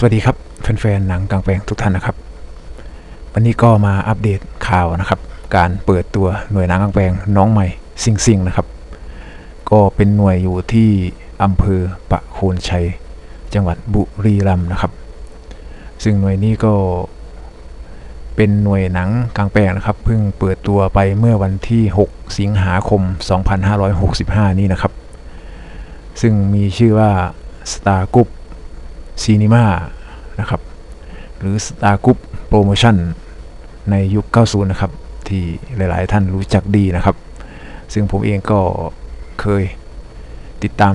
สวัสดีครับแฟนๆหนังกลางแปลงทุกท่านนะครับ วันนี้ก็มาอัปเดตข่าวนะครับ การเปิดตัวหน่วยหนังกลางแปลงน้องใหม่ซิงซิงนะครับ ก็เป็นหน่วยอยู่ที่อำเภอปะโคนชัย จังหวัดบุรีรัมย์นะครับ ซึ่งหน่วยนี้ก็เป็นหน่วยหนังกลางแปลงนะครับ เพิ่งเปิดตัวไปเมื่อวันที่ 6 สิงหาคม 2565 นี้นะครับ ซึ่งมีชื่อว่า Star Group ซีนีมานะครับ หรือ Star Group Promotion ในยุค 90 นะครับ ที่หลาย ๆ ท่านรู้จักดีนะครับ ซึ่งผมเองก็เคยติดตาม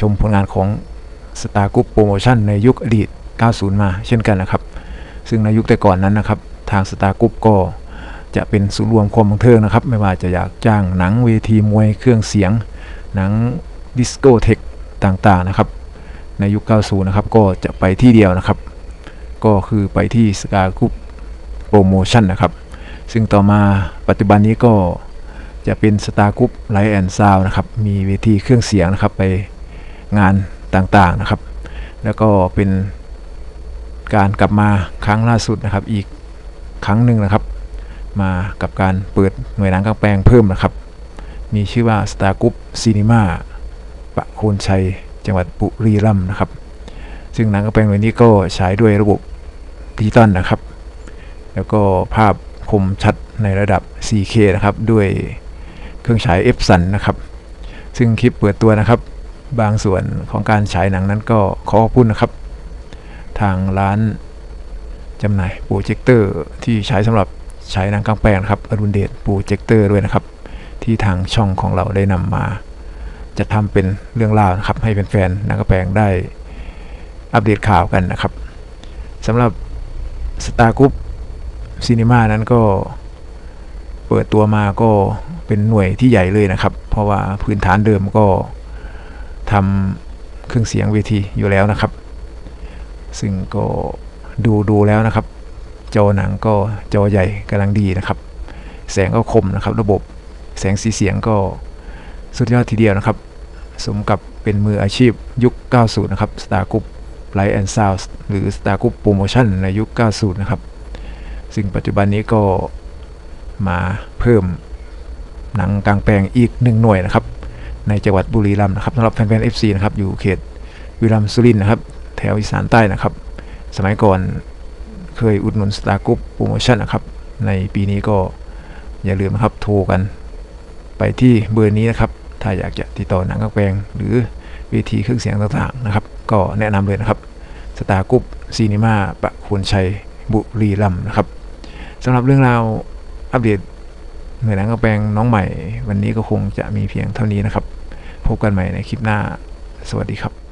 ชมผลงานของ Star Group Promotion ในยุคอดีต 90 มาเช่นกันนะครับ ซึ่งในยุคแต่ก่อนนั้นนะครับ ทาง Star Group ก็จะเป็นศูนย์รวมความบันเทิงนะครับ ไม่ว่าจะอยากจ้างหนังเวทีมวยเครื่องเสียง หนังดิสโกเทคต่าง ๆ นะครับ ในยุค 90 นะครับ ก็จะไปที่เดียวนะครับ ก็คือไปที่สกาก o ุ p โปรโมชั่นนะครับ ซึ่งต่อมาปัจจุบันนี้ก็จะเป็น Star Group Light and Sound นะครับ มีเวทีเครื่องเสียงนะครับไปงานต่างๆนะครับ แล้วก็เป็นการกลับมาครั้งล่าสุดนะครับ อีกครั้งหนึ่งนะครับ มากับการเปิดหน่วยหนังกลางแปลงเพิ่มนะครับ มีชื่อว่า Star Group Cinema ปะโคนชัย จังหวัดบุรีรัมย์นะครับ ซึ่งหนังกระแปลงหน่วยนี้ก็ฉายด้วยระบบดิจิตอลนะครับ แล้วก็ภาพคมชัดในระดับ 4K นะครับ ด้วยเครื่องฉาย f สันนะครับ ซึ่งคลิปเปิดตัวนะครับ บางส่วนของการฉายหนังนั้นก็ขอขอบคุณนะครับ ทางร้านจำหน่ายโปรเจคเตอร์ที่ใช้สำหรับฉายหนังกลางแปลงนะครับอรุณเดชโปรเจคเตอร์ด้วยนะครับ ที่ทางช่องของเราได้นำมา จะทำเป็นเรื่องราวนะครับ ให้แฟนๆหนังกระแปลงได้อัปเดตข่าวกันนะครับสำหรับ Star Group Cinema นั้นก็เปิดตัวมาก็เป็นหน่วยที่ใหญ่เลยนะครับ เพราะว่าพื้นฐานเดิมก็ทำเครื่องเสียงเวทีอยู่แล้วนะครับ ซึ่งก็ดูดูแล้วนะครับ จอหนังก็จอใหญ่กำลังดีนะครับ แสงก็คมนะครับ ระบบแสงสีเสียงก็ สุดยอดทีเดียวนะครับ สมกับเป็นมืออาชีพยุค 90 นะครับ Star Group Light and Sound หรือ Star Group Promotion ในยุค 90 นะครับ ซึ่งปัจจุบันนี้ก็มาเพิ่มหนังกลางแปลงอีกหนึ่งหน่วยนะครับ ในจังหวัดบุรีรัมย์นะครับสำหรับแฟนๆ FC นะครับ อยู่เขตบุรีรัมสุรินทร์นะครับ แถวอีสานใต้นะครับ สมัยก่อนเคยอุดหนุน Star Group Promotion นะครับ ในปีนี้ก็อย่าลืมนะครับ โทรกันไปที่เบอร์นี้นะครับ ถ้าอยากจะติดต่อหนังกลางแปลงหรือวิธีเครื่องเสียงต่างๆนะครับ ก็แนะนำเลยนะครับสตาร์กรุ๊ปซีนีมาปะคุณชัยบุรีรัมนะครับสำหรับเรื่องราวอัปเดตหน่วยหนังกลางแปลงน้องใหม่ วันนี้ก็คงจะมีเพียงเท่านี้นะครับ พบกันใหม่ในคลิปหน้า สวัสดีครับ